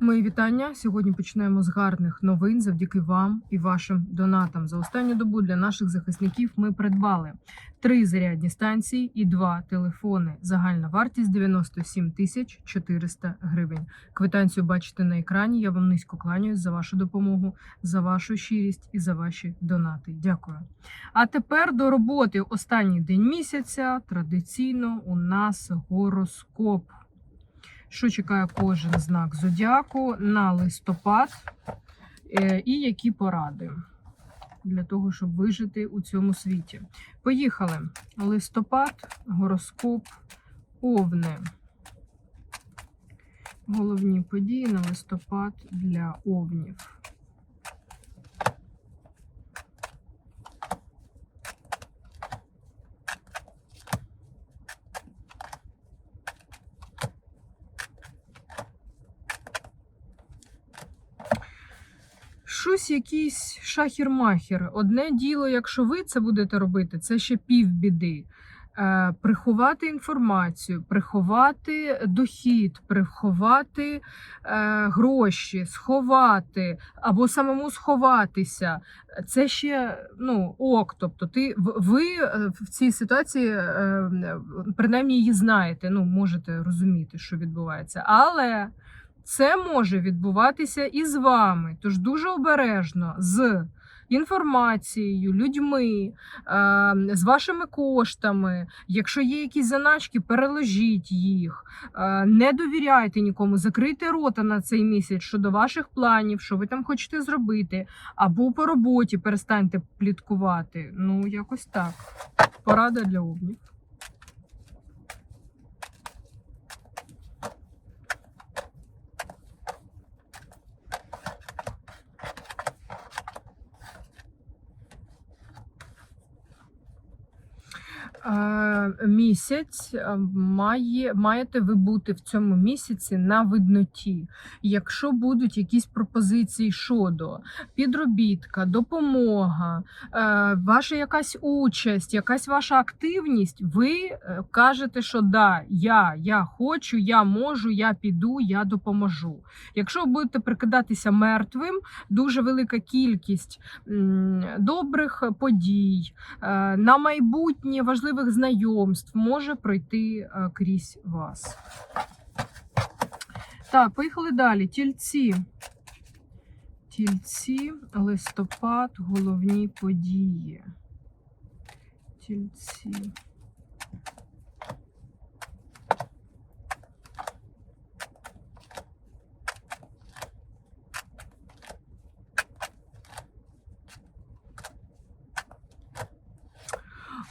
Мої вітання. Сьогодні починаємо з гарних новин завдяки вам і вашим донатам. За останню добу для наших захисників ми придбали три зарядні станції і два телефони. Загальна вартість 97 тисяч 400 гривень. Квитанцію бачите на екрані. Я вам низько кланяюсь за вашу допомогу, за вашу щирість і за ваші донати. Дякую. А тепер до роботи. Останній день місяця. Традиційно у нас гороскоп що чекає кожен знак зодіаку на листопад, е, і які поради для того, щоб вижити у цьому світі. Поїхали. Листопад, гороскоп, овни. Головні події на листопад для овнів. Щось якийсь шахір-махір. Одне діло, якщо ви це будете робити, це ще півбіди. Е, приховати інформацію, приховати дохід, приховати е, гроші, сховати або самому сховатися. Це ще ну, ок. Тобто, ти ви е, в цій ситуації принаймні її знаєте, ну можете розуміти, що відбувається. Але це може відбуватися і з вами. Тож дуже обережно з інформацією, людьми, е, з вашими коштами. Якщо є якісь заначки, переложіть їх. Е, Не довіряйте нікому, закрийте рота на цей місяць щодо ваших планів, що ви там хочете зробити, або по роботі перестаньте пліткувати. Ну, якось так. Порада для обнів. Місяць е, має, маєте ви бути в цьому місяці на видноті. Якщо будуть якісь пропозиції щодо підробітка, допомога, е, ваша якась участь, якась ваша активність, ви е, кажете, що да, я, я хочу, я можу, я піду, я допоможу. Якщо будете прикидатися мертвим, дуже велика кількість добрих подій, е, на майбутнє важливих знайомств може пройти е, крізь вас. Так, поїхали далі. Тільці. Тільці, листопад, головні події. Тільці.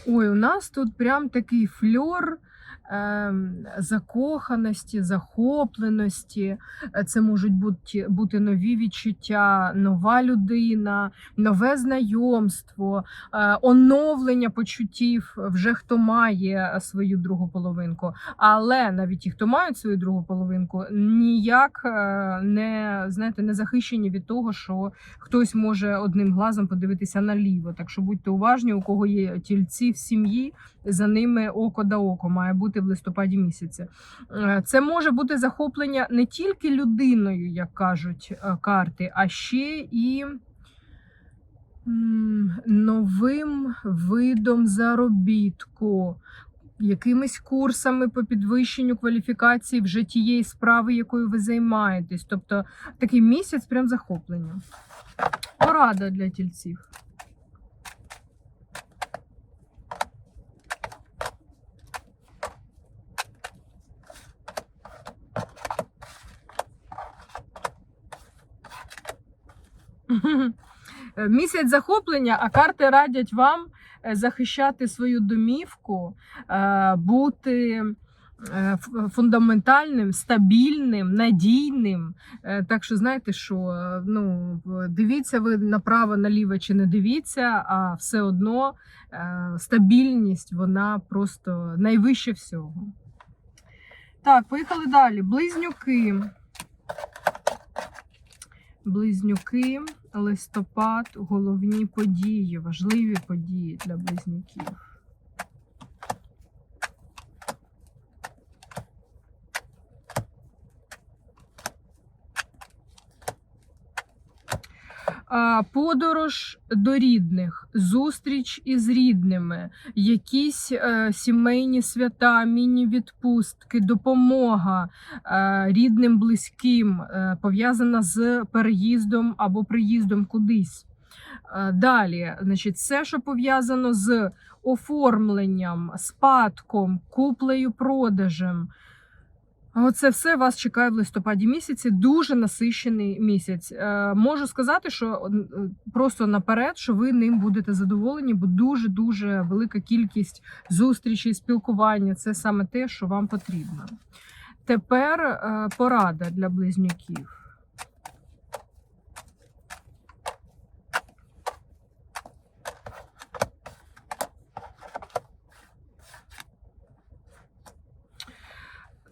Ой, у нас тут прям такий фльор закоханості, захопленості. Е, Це можуть бути, бути нові відчуття, нова людина, нове знайомство, е, оновлення почуттів вже хто має свою другу половинку. Але навіть ті, хто мають свою другу половинку, ніяк е, не знаєте, не захищені від того, що хтось може одним глазом подивитися наліво. Так що будьте уважні, у кого є тільці в сім'ї, за ними око да око має бути в листопаді місяці. Е, Це може бути захоплення не тільки людиною, як кажуть е, карти, а ще і. Новим видом заробітку, якимись курсами по підвищенню кваліфікації вже тієї справи, якою ви займаєтесь. Тобто такий місяць прям захоплення. Порада для тільців. Місяць захоплення, а карти радять вам е, захищати свою домівку, е, бути е, фундаментальним, стабільним, надійним. Е, Так що знаєте, що е, ну, дивіться ви направо, наліво чи не дивіться, а все одно е, стабільність вона просто найвище всього. Так, поїхали далі. Близнюки. Близнюки, листопад, головні події, важливі події для близнюків. Подорож до рідних, зустріч із рідними, якісь е, сімейні свята, міні-відпустки, допомога е, рідним, близьким, е, пов'язана з переїздом або приїздом кудись. Далі, значить, все, що пов'язано з оформленням, спадком, куплею, продажем. Оце все вас чекає в листопаді місяці. Дуже насищений місяць. Е, можу сказати, що е, просто наперед, що ви ним будете задоволені, бо дуже дуже велика кількість зустрічей, спілкування це саме те, що вам потрібно. Тепер е, порада для близнюків.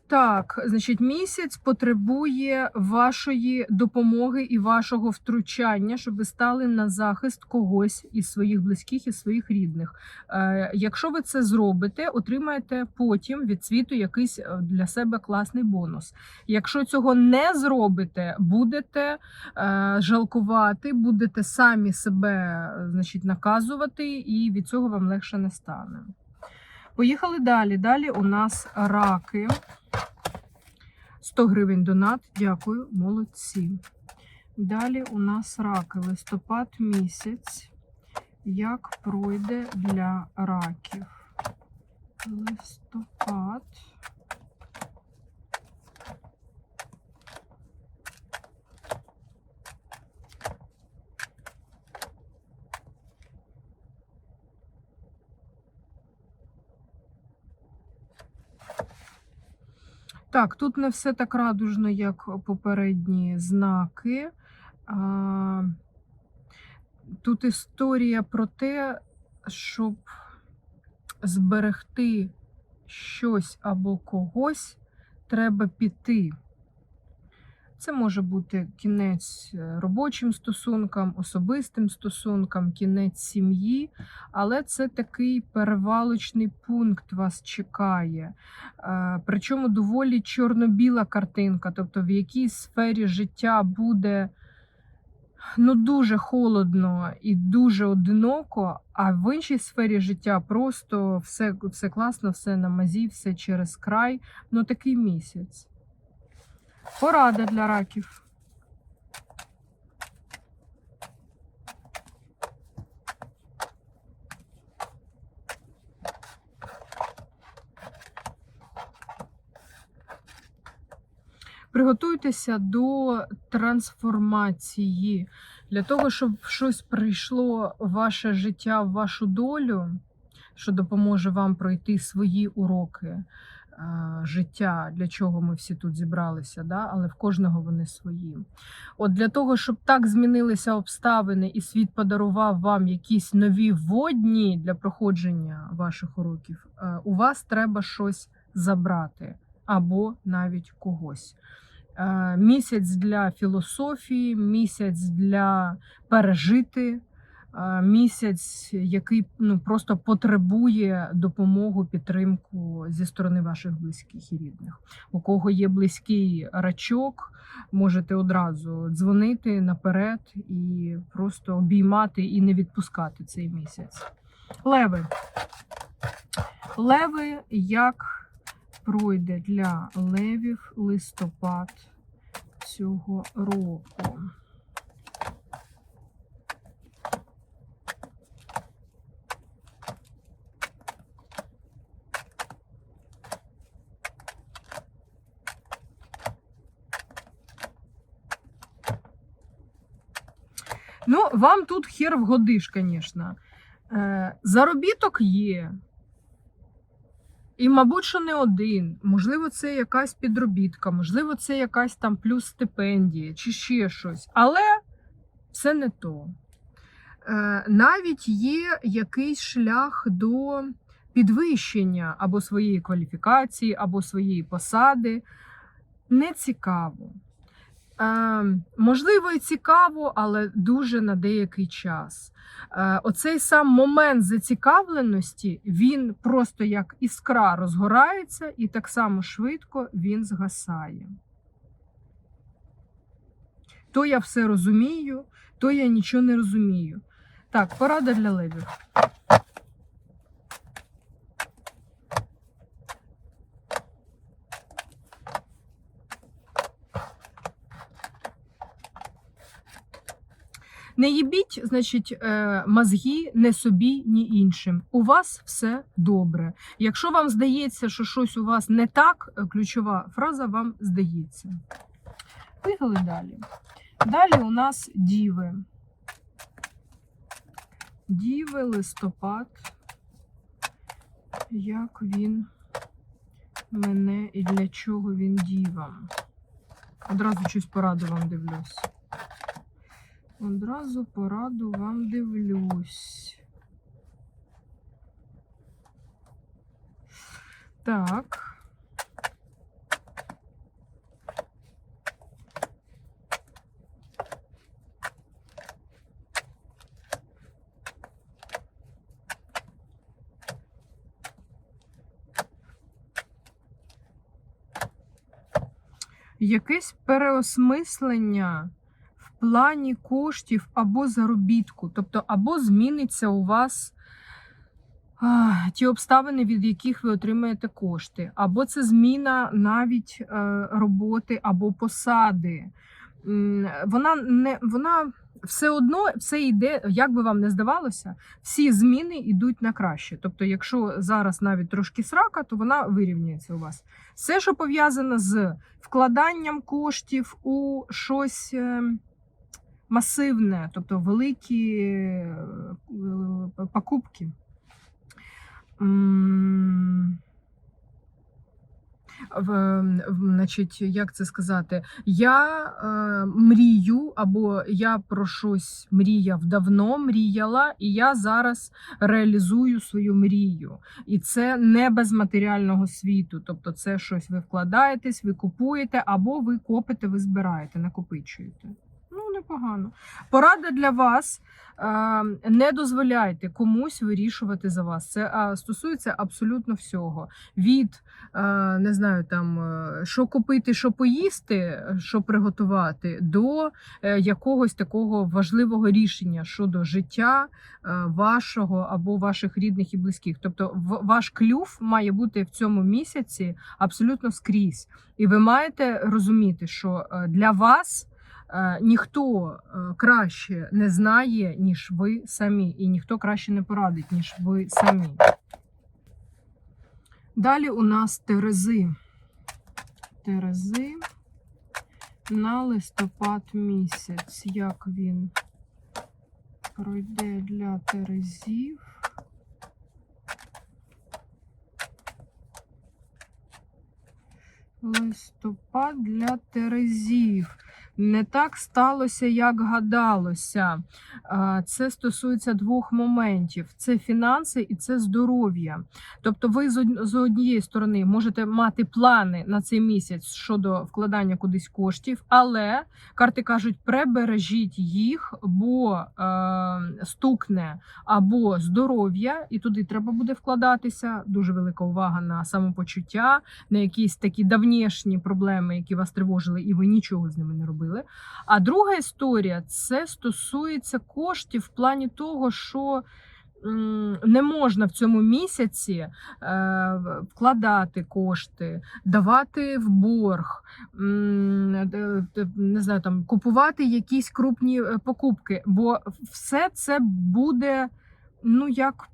Так, значить, місяць потребує вашої допомоги і вашого втручання, щоб ви стали на захист когось із своїх близьких і своїх рідних. Е, якщо ви це зробите, отримаєте потім від світу якийсь е, для себе класний бонус. Якщо цього не зробите, будете е, жалкувати, будете самі себе е, значить, наказувати, і від цього вам легше не стане. Поїхали далі. Далі у нас раки. 100 гривень донат. Дякую, молодці. Далі у нас раки. Листопад місяць. Як пройде для раків? Листопад. Так, тут не все так радужно, як попередні знаки. Тут історія про те, щоб зберегти щось або когось, треба піти. Це може бути кінець е, робочим стосункам, особистим стосункам, кінець сім'ї, але це такий перевалочний пункт вас чекає. Е, Причому доволі чорно-біла картинка, тобто в якій сфері життя буде ну, дуже холодно і дуже одиноко, а в іншій сфері життя просто все, все класно, все на мазі, все через край. Ну такий місяць. Порада для раків. Приготуйтеся до трансформації для того, щоб щось прийшло в ваше життя, в вашу долю, що допоможе вам пройти свої уроки життя, для чого ми всі тут зібралися, да? але в кожного вони свої. От для того, щоб так змінилися обставини, і світ подарував вам якісь нові водні для проходження ваших уроків, е, у вас треба щось забрати або навіть когось. Е, Місяць для філософії, місяць для пережити, е, місяць, який ну, просто потребує допомогу, підтримку зі сторони ваших близьких і рідних. У кого є близький рачок, можете одразу дзвонити наперед і просто обіймати і не відпускати цей місяць. Леви. Леви як пройде для левів листопад цього року. Ну, вам тут хер вгодиш, звісно. Е, заробіток є. І, мабуть, що не один. Можливо, це якась підробітка, можливо, це якась там плюс стипендія чи ще щось. Але це не то. Е, навіть є якийсь шлях до підвищення або своєї кваліфікації, або своєї посади. Не цікаво. Е, можливо, і цікаво, але дуже на деякий час. Е, оцей сам момент зацікавленості, він просто як іскра розгорається, і так само швидко він згасає. То я все розумію, то я нічого не розумію. Так, порада для левів. Не їбіть, значить, е, мозги не собі, ні іншим. У вас все добре. Якщо вам здається, що щось у вас не так, е, ключова фраза вам здається. Поїхали далі. Далі у нас діви. Діви, листопад. Як він мене і для чого він дівам? Одразу щось пораду вам дивлюсь. Одразу пораду вам дивлюсь. Так. Якесь переосмислення плані коштів або заробітку. Тобто, або зміниться у вас ті обставини, від яких ви отримаєте кошти, або це зміна навіть е, роботи або посади. Вона не вона все одно все йде, як би вам не здавалося, всі зміни йдуть на краще. Тобто, якщо зараз навіть трошки срака, то вона вирівнюється у вас. Все, що пов'язане з вкладанням коштів у щось е, масивне, тобто великі е, е, покупки. В, значить, як це сказати? Я е, мрію, або я про щось мріяв давно, мріяла, і я зараз реалізую свою мрію. І це не без матеріального світу. Тобто, це щось ви вкладаєтесь, ви купуєте, або ви копите, ви збираєте, накопичуєте. Непогано. Порада для вас. е, Не дозволяйте комусь вирішувати за вас. Це стосується абсолютно всього. Від е, не знаю, там е, що купити, що поїсти, що приготувати, до якогось такого важливого рішення щодо життя вашого або ваших рідних і близьких. Тобто, ваш клюв має бути в цьому місяці абсолютно скрізь, і ви маєте розуміти, що для вас. Е, Ніхто е, краще не знає, ніж ви самі, і ніхто краще не порадить, ніж ви самі. Далі у нас Терези. Терези на листопад місяць. Як він пройде для Терезів? Листопад для Терезів. Не так сталося, як гадалося. Це стосується двох моментів: це фінанси і це здоров'я. Тобто, ви з однієї сторони можете мати плани на цей місяць щодо вкладання кудись коштів, але карти кажуть, прибережіть їх, бо е, стукне або здоров'я, і туди треба буде вкладатися. Дуже велика увага на самопочуття, на якісь такі давнішні проблеми, які вас тривожили, і ви нічого з ними не робили. А друга історія це стосується коштів в плані того, що не можна в цьому місяці е, вкладати кошти, давати в борг, не знаю, там, купувати якісь крупні е, покупки, бо все це буде ну, як,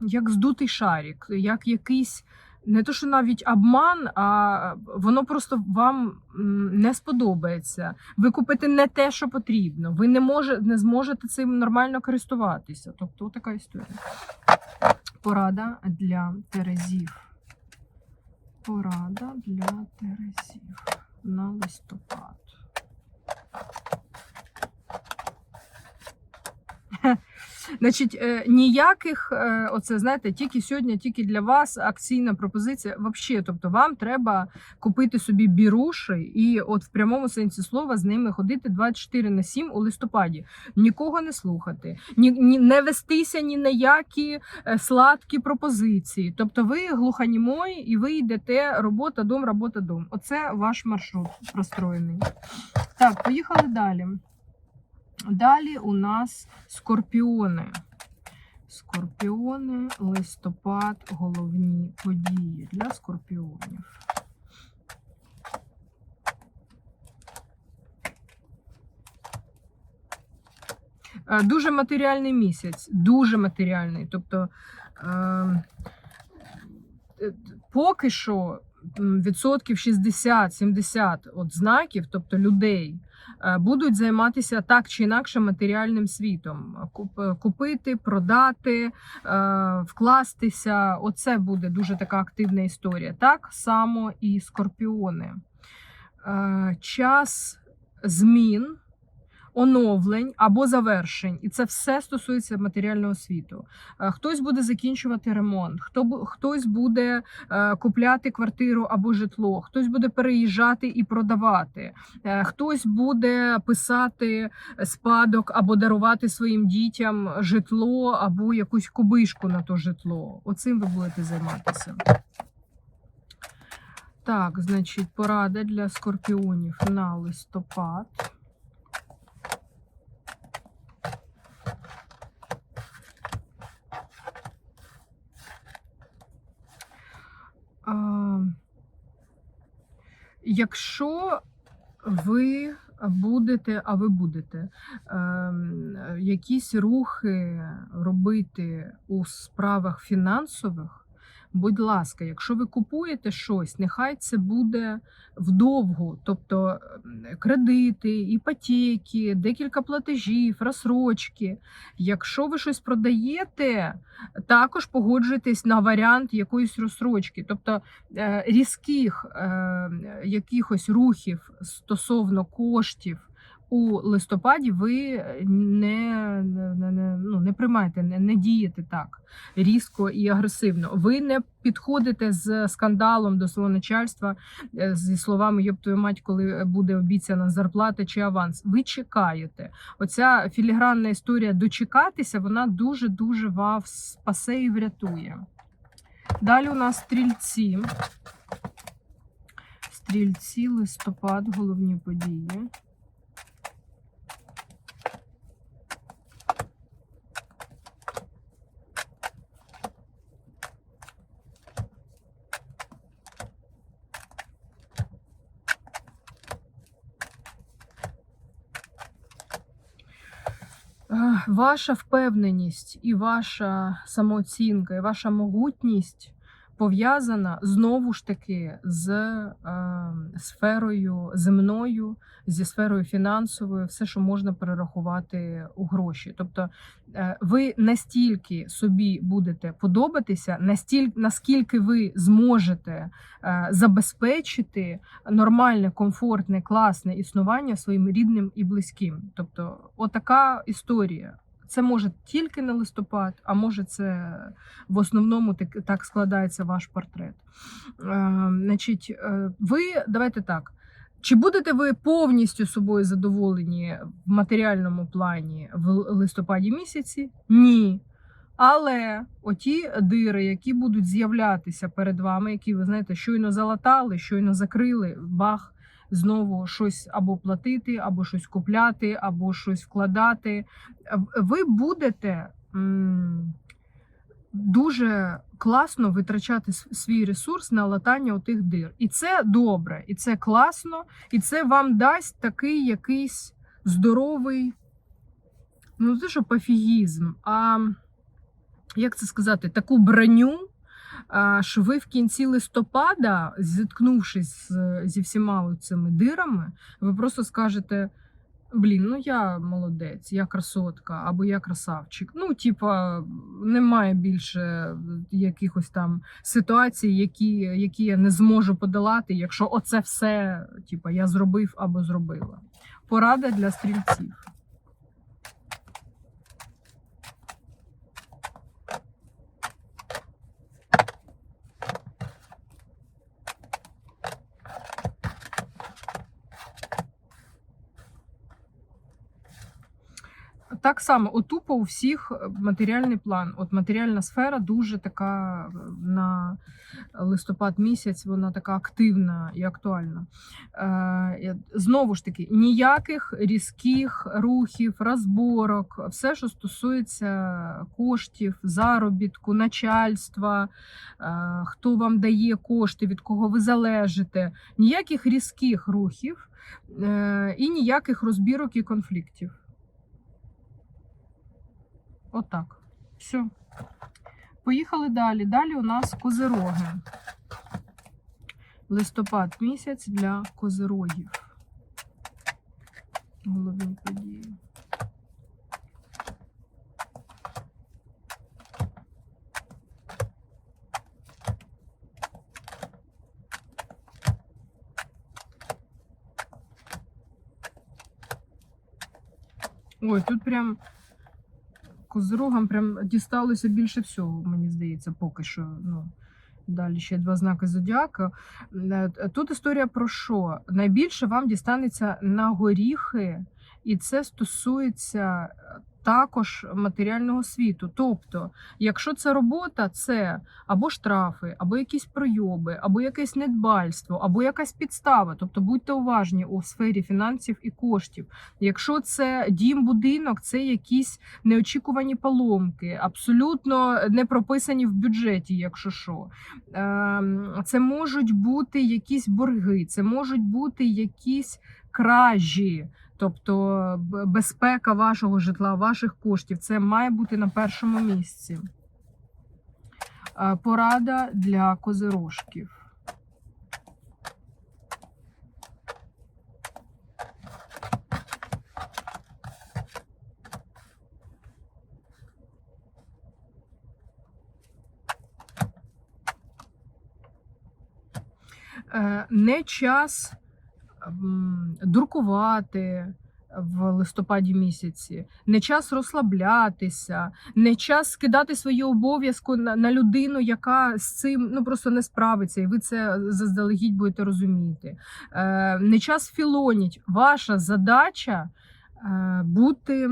як здутий шарик, як якийсь. Не то, що навіть обман, а воно просто вам не сподобається. Ви купите не те, що потрібно. Ви не може, не зможете цим нормально користуватися. Тобто, така історія. Порада для Терезів. Порада для Терезів на листопад. Значить, е, ніяких, е, оце знаєте, тільки сьогодні, тільки для вас акційна пропозиція. Взагалі, тобто вам треба купити собі біруші і от в прямому сенсі слова з ними ходити 24 на 7 у листопаді. Нікого не слухати, ні, ні не вестися ні на які е, сладкі пропозиції. Тобто ви глухонімой і ви йдете робота, дом, робота, дом. Оце ваш маршрут простроєний. Так, поїхали далі. Далі у нас скорпіони. Скорпіони, листопад, головні події для скорпіонів. Е, Дуже матеріальний місяць, дуже матеріальний. Тобто е, е, поки що відсотків 60-70 от знаків, тобто людей, е, будуть займатися так чи інакше матеріальним світом. Купити, продати, е, вкластися. Оце буде дуже така активна історія. Так само і скорпіони. Е, Час змін. Оновлень або завершень, і це все стосується матеріального світу. Е, Хтось буде закінчувати ремонт, хто хтось буде е, купляти квартиру або житло, хтось буде переїжджати і продавати, е, хтось буде писати спадок або дарувати своїм дітям житло або якусь кубишку на то житло. Оцим ви будете займатися. Так, значить, порада для скорпіонів на листопад. Якщо ви будете, а ви будете е, якісь рухи робити у справах фінансових, будь ласка, якщо ви купуєте щось, нехай це буде вдовгу, тобто кредити, іпотеки, декілька платежів, розсрочки. Якщо ви щось продаєте, також погоджуйтесь на варіант якоїсь розсрочки, тобто е, різких е, якихось рухів стосовно коштів. У листопаді ви не, не, не, ну, не приймаєте, не, не дієте так різко і агресивно. Ви не підходите з скандалом до свого начальства е, зі словами «Йоб твою мать, коли буде обіцяна зарплата чи аванс. Ви чекаєте. Оця філігранна історія дочекатися, вона дуже дуже вас спасе і врятує. Далі у нас стрільці. Стрільці, листопад, головні події. Е, Ваша впевненість і ваша самооцінка, і ваша могутність пов'язана знову ж таки з е, сферою земною, зі сферою фінансовою, все, що можна перерахувати у гроші. Тобто е, ви настільки собі будете подобатися, настільки наскільки ви зможете е, забезпечити нормальне, комфортне, класне існування своїм рідним і близьким. Тобто, отака історія. Це може тільки на листопад, а може, це в основному так, так складається ваш портрет. Е, значить, е, ви давайте так. Чи будете ви повністю собою задоволені в матеріальному плані в листопаді місяці? Ні. Але оті дири, які будуть з'являтися перед вами, які ви знаєте, щойно залатали, щойно закрили, бах, знову щось або платити, або щось купляти, або щось вкладати. Ви будете дуже класно витрачати свій ресурс на латання отих дир. І це добре, і це класно, і це вам дасть такий якийсь здоровий, ну не що пофігізм, а як це сказати, таку броню. Що в кінці листопада, зіткнувшись зі всіма цими дирами, ви просто скажете: блін, ну я молодець, я красотка або я красавчик. Ну, типа, немає більше якихось там ситуацій, які, які я не зможу подолати, якщо оце все, типа, я зробив або зробила. Порада для стрільців. Так само, отупо у всіх е, матеріальний план. От матеріальна сфера дуже така е, на листопад місяць, вона така активна і актуальна. Е, знову ж таки, ніяких різких рухів, розборок, все, що стосується коштів, заробітку, начальства, хто вам дає кошти, від кого ви залежите, ніяких різких рухів і ніяких розбірок і конфліктів. Отак. Все. Поїхали далі. Далі у нас козироги. Листопад місяць для козирогів. Головні події. Ой, тут прям козирогам прям дісталося більше всього, мені здається, поки що. Ну, далі ще два знаки зодіака. Е, Тут історія про що? Найбільше вам дістанеться на горіхи, і це стосується е, також матеріального світу. Тобто, якщо це робота, це або штрафи, або якісь пройоби, або якесь недбальство, або якась підстава. Тобто будьте уважні у сфері фінансів і коштів. Якщо це дім, будинок, це якісь неочікувані поломки, абсолютно не прописані в бюджеті, якщо що. Ем, Це можуть бути якісь борги, це можуть бути якісь кражі. Тобто безпека вашого житла, ваших коштів, це має бути на першому місці. Порада для козирожків. Е, Не час дуркувати в листопаді місяці, не час розслаблятися, не час скидати свої обов'язки на, на людину, яка з цим ну просто не справиться, і ви це заздалегідь будете розуміти. Е, Не час філоніть. Ваша задача е, бути.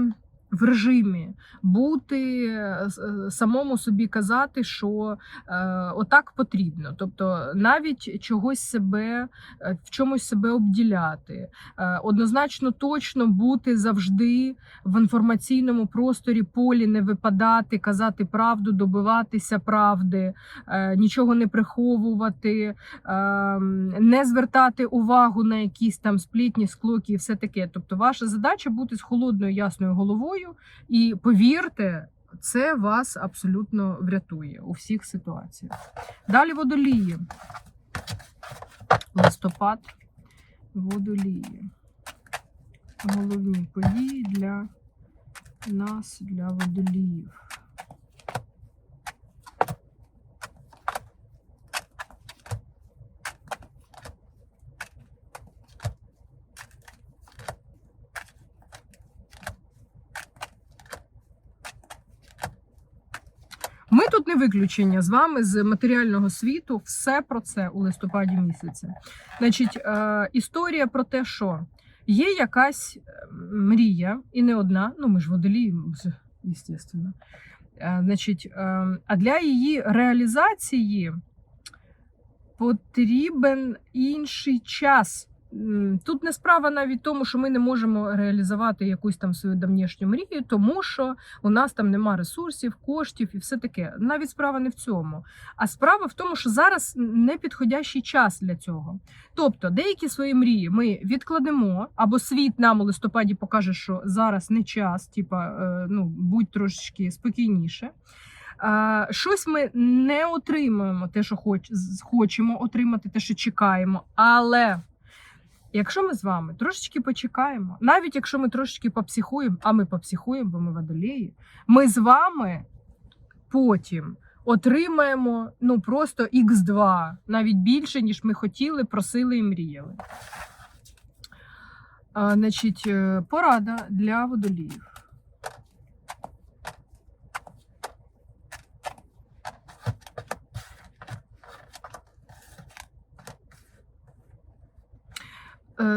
В режимі бути е, е, самому собі казати, що е, отак потрібно. Тобто навіть чогось себе е, в чомусь себе обділяти, Е, однозначно точно бути завжди в інформаційному просторі полі, не випадати, казати правду, добиватися правди, е, нічого не приховувати, е, не звертати увагу на якісь там сплітні, склоки і все таке. Тобто, ваша задача бути з холодною ясною головою, і повірте. Це вас абсолютно врятує у всіх ситуаціях. Далі водолії. Листопад. Водолії. Головні події для нас, для водоліїв. Ми тут не виключення з вами з матеріального світу. Все про це у листопаді місяці. Значить, е, історія про те, що є якась е, мрія, і не одна. Ну, ми ж водолії, звісно. Е, значить, а для її реалізації потрібен інший час. Тут не справа навіть тому, що ми не можемо реалізувати якусь там свою давнішню мрію, тому що у нас там нема ресурсів, коштів і все таке. Навіть справа не в цьому. А справа в тому, що зараз не підходящий час для цього. Тобто, деякі свої мрії ми відкладемо, або світ нам у листопаді покаже, що зараз не час, типа е, ну будь трошечки спокійніше. Щось ми не отримуємо, те, що хоч, хочемо отримати, те, що чекаємо. Але якщо ми з вами трошечки почекаємо, навіть якщо ми трошечки попсихуємо, а ми попсихуємо, бо ми водолії, ми з вами потім отримаємо ну просто x 2 навіть більше, ніж ми хотіли, просили і мріяли. А, значить, е, порада для водоліїв.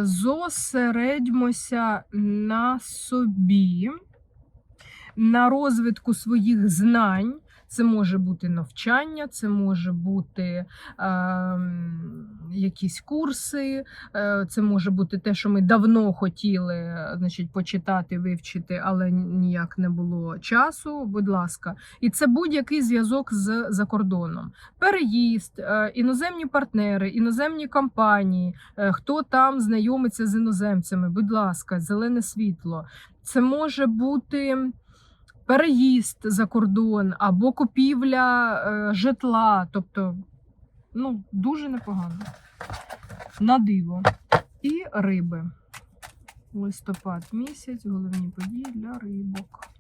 Зосередьмося на собі. на розвитку своїх знань. Це може бути навчання, це може бути е, якісь курси, е, це може бути те, що ми давно хотіли значить, почитати, вивчити, але ніяк не було часу. Будь ласка, і це будь-який зв'язок з закордоном. Переїзд, е, іноземні партнери, іноземні компанії, е, хто там знайомиться з іноземцями. Будь ласка, зелене світло. Це може бути переїзд за кордон або купівля е, житла. Тобто, ну, дуже непогано. На диво. І риби. Листопад місяць, головні події для рибок.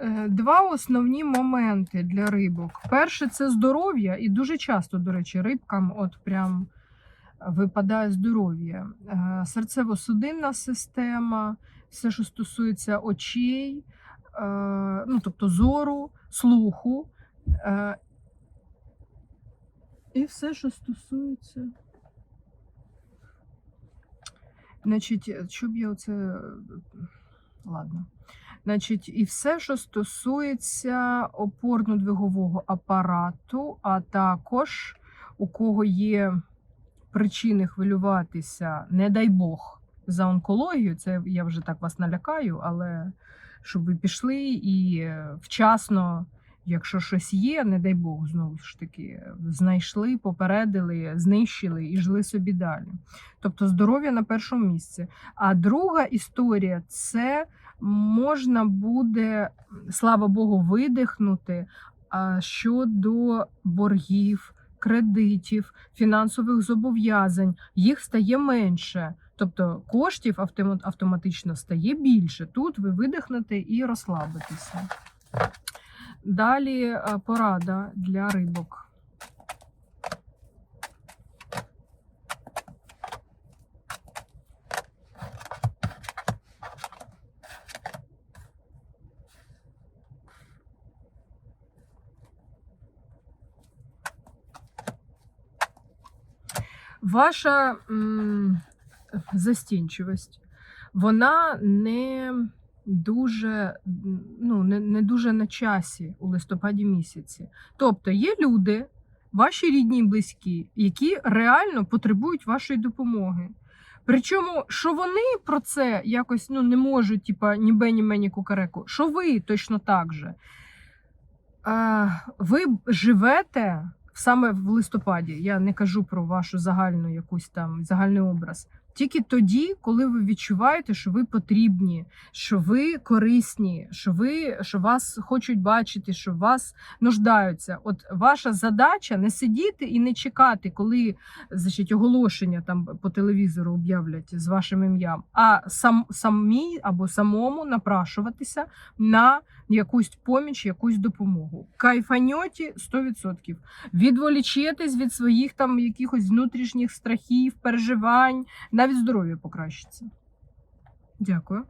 Е, Два основні моменти для рибок. Перше це здоров'я, і дуже часто, до речі, рибкам от прям випадає здоров'я. Е, Серцево-судинна система, все, що стосується очей, е, ну, тобто зору, слуху. е, І все, що стосується. Значить, щоб я оце. Ладно. Значить, і все, що стосується опорно-двигового апарату, а також у кого є причини хвилюватися, не дай Бог, за онкологію, це я вже так вас налякаю, але щоб ви пішли і е, вчасно, якщо щось є, не дай Бог, знову ж таки, знайшли, попередили, знищили і жили собі далі. Тобто здоров'я на першому місці. А друга історія це можна буде, слава Богу, видихнути щодо боргів, кредитів, фінансових зобов'язань. Їх стає менше. Тобто коштів автома- автоматично стає більше. Тут ви видихнете і розслабитеся. Далі е, порада для рибок. Ваша м, застінчивість, вона не дуже, ну, не, не дуже на часі у листопаді місяці. Тобто є люди, ваші рідні і близькі, які реально потребують вашої допомоги. Причому, що вони про це якось ну, не можуть, типа ні бе, ні ме, кукареку, що ви точно так же. Ви живете саме в листопаді. Я не кажу про вашу загальну якусь там загальний образ. Тільки тоді, коли ви відчуваєте, що ви потрібні, що ви корисні, що ви що вас хочуть бачити, що вас нуждаються. От ваша задача не сидіти і не чекати, коли значить, оголошення там по телевізору об'являть з вашим ім'ям, а сам самі або самому напрашуватися на якусь поміч, якусь допомогу. Кайфаньоті 100%. Відволічитесь від своїх там якихось внутрішніх страхів, переживань, навіть здоров'я покращиться. Дякую.